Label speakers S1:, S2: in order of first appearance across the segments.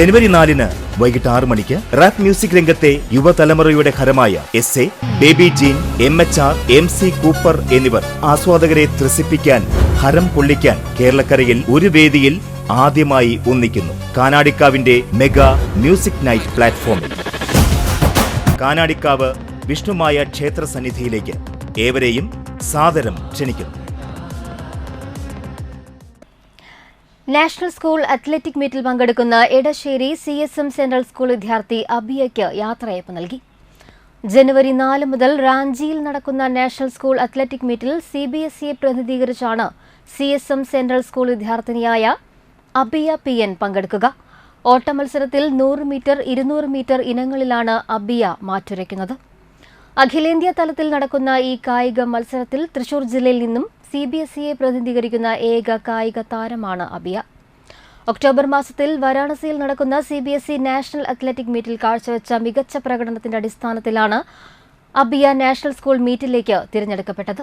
S1: ജനുവരി നാലിന് വൈകിട്ട് ആറ് മണിക്ക് റാപ്പ് മ്യൂസിക് രംഗത്തെ യുവതലമുറയുടെ ഹരമായ S A Baby Jean M H R M C Cooper എന്നിവർ ആസ്വാദകരെ ത്രസിപ്പിക്കാൻ ഹരം പൊള്ളിക്കാൻ കേരളക്കരയിൽ ഒരു വേദിയിൽ ആദ്യമായി ഒന്നിക്കുന്നു. കാനാടിക്കാവിന്റെ മെഗാ മ്യൂസിക് നൈറ്റ് പ്ലാറ്റ്ഫോമിൽ. കാനാടിക്കാവ് വിഷ്ണുമായ ക്ഷേത്ര സന്നിധിയിലേക്ക് ഏവരെയും സാദരം ക്ഷണിക്കുന്നു.
S2: നാഷണൽ സ്കൂൾ അത്ലറ്റിക് മീറ്റിൽ പങ്കെടുക്കുന്ന Edassery C S M central school വിദ്യാർത്ഥി അബിയയ്ക്ക് യാത്രയയപ്പ് നൽകി. ജനുവരി നാല് മുതൽ റാഞ്ചിയിൽ നടക്കുന്ന നാഷണൽ സ്കൂൾ അത്ലറ്റിക് മീറ്റിൽ സി ബി എസ് ഇയെ പ്രതിനിധീകരിച്ചാണ് C S M central school വിദ്യാർത്ഥിനിയായ Abiya P N പങ്കെടുക്കുക. ഓട്ടമത്സരത്തിൽ നൂറ് മീറ്റർ ഇരുന്നൂറ് മീറ്റർ ഇനങ്ങളിലാണ് അബിയ മാറ്റുരയ്ക്കുന്നത്. അഖിലേന്ത്യാ തലത്തിൽ നടക്കുന്ന ഈ കായിക മത്സരത്തിൽ തൃശൂർ ജില്ലയിൽ നിന്നും സി ബി എസ് പ്രതിനിധീകരിക്കുന്ന ഏക കായിക താരമാണ് അബിയ. ഒക്ടോബർ മാസത്തിൽ വാരാണസിയിൽ നടക്കുന്ന C B S E national athletic മീറ്റിൽ കാഴ്ചവെച്ച മികച്ച പ്രകടനത്തിന്റെ അടിസ്ഥാനത്തിലാണ് അബിയ നാഷണൽ സ്കൂൾ മീറ്റിലേക്ക് തിരഞ്ഞെടുക്കപ്പെട്ടത്.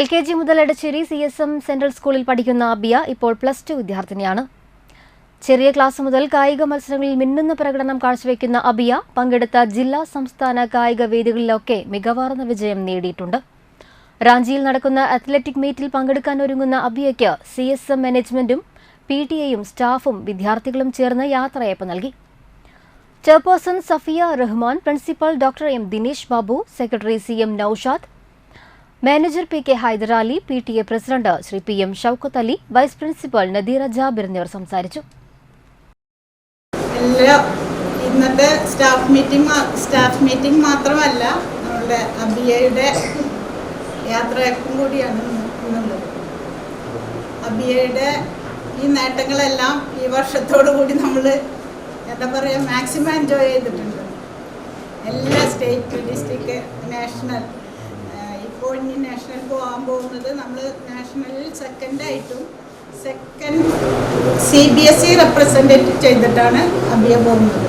S2: എൽ കെ ജി മുതൽ Edachery C S M central സ്കൂളിൽ പഠിക്കുന്ന അബിയ ഇപ്പോൾ പ്ലസ് ടു വിദ്യാർത്ഥിനിയാണ്. ചെറിയ ക്ലാസ് മുതൽ കായിക മത്സരങ്ങളിൽ മിന്നുന്ന പ്രകടനം കാഴ്ചവെക്കുന്ന അബിയ പങ്കെടുത്ത ജില്ലാ സംസ്ഥാന കായിക വേദികളിലൊക്കെ മികവാർന്ന വിജയം നേടിയിട്ടുണ്ട്. റാഞ്ചിയിൽ നടക്കുന്ന അത്ലറ്റിക് മീറ്റിൽ പങ്കെടുക്കാൻ ഒരുങ്ങുന്ന അബിയയ്ക്ക് സി എസ് എം മാനേജ്മെന്റും പി ടി എയും സ്റ്റാഫും വിദ്യാർത്ഥികളും ചേർന്ന് യാത്രയപ്പ് നൽകി. Chairperson Safiya Rahman principal doctor M Dinesh Babu secretary C M Noushad manager P K Hydarali P T A president Shri P M Shoukath Ali vice principal Nadeera Jabir എന്നിവർ സംസാരിച്ചു.
S3: ഇന്നത്തെ staff meeting staff meeting മാത്രമല്ല നമ്മളുടെ അബിയയുടെ യാത്രയക്കും കൂടിയാണ് ഇന്ന് ഇന്നുള്ളത് അബിയയുടെ ഈ നേട്ടങ്ങളെല്ലാം ഈ വർഷത്തോടു കൂടി നമ്മൾ എന്താ പറയുക മാക്സിമം എൻജോയ് ചെയ്തിട്ടുണ്ട്. എല്ലാ സ്റ്റേറ്റ് ഡിസ്ട്രിക്ട് നാഷണൽ ഇപ്പോൾ ഇനി നാഷണൽ പോകാൻ പോകുന്നത് നമ്മൾ നാഷണലിൽ സെക്കൻഡായിട്ടും second C B S E represent ചെയ്തിട്ടാണ് അബിയ പോകുന്നത്.